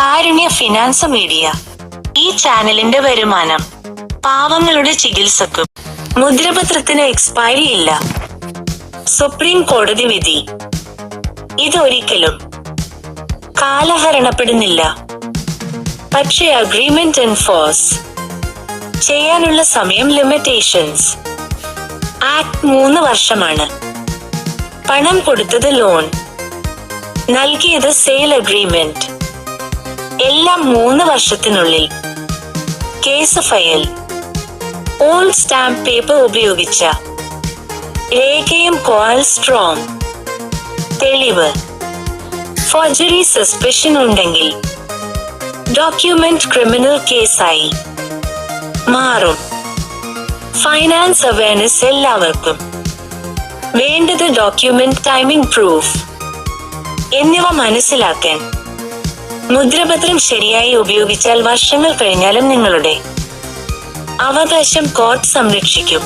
കാരുണ്യ finance media. ഈ ചാനലിന്റെ വരുമാനം പാവങ്ങളുടെ ചികിത്സക്കും മുദ്രപത്രത്തിന് എക്സ്പയറി ഇല്ല. സുപ്രീം കോടതി വിധി. ഇതൊരിക്കലും കാലഹരണപ്പെടുന്നില്ല. പക്ഷേ അഗ്രിമെന്റ് എൻഫോഴ്സ് ചെയ്യാനുള്ള സമയം ലിമിറ്റേഷൻസ് ആക്ട് മൂന്ന് വർഷമാണ്. പണം കൊടുത്തത് ലോൺ നൽകിയത് സെയിൽ അഗ്രിമെന്റ് എല്ലാം മൂന്ന് വർഷത്തിനുള്ളിൽ case file old stamp paper ഉപയോഗിച്ച രേഖയും കോൾ സ്ട്രോങ്. തെളിവ്. ഫോർജറി സസ്പെഷൻ ഉണ്ടെങ്കിൽ ഡോക്യുമെന്റ് ക്രിമിനൽ കേസായി മാറും. ഫൈനാൻസ് അവയർനെസ് എല്ലാവർക്കും. വേണ്ടത് ഡോക്യുമെന്റ് ടൈമിംഗ് പ്രൂഫ് എന്നിവ മനസ്സിലാക്കാൻ മുദ്രപത്രം ശരിയായി ഉപയോഗിച്ചാൽ വർഷങ്ങൾ കഴിഞ്ഞാലും നിങ്ങളുടെ അവകാശം കോർട്ട് സംരക്ഷിക്കും.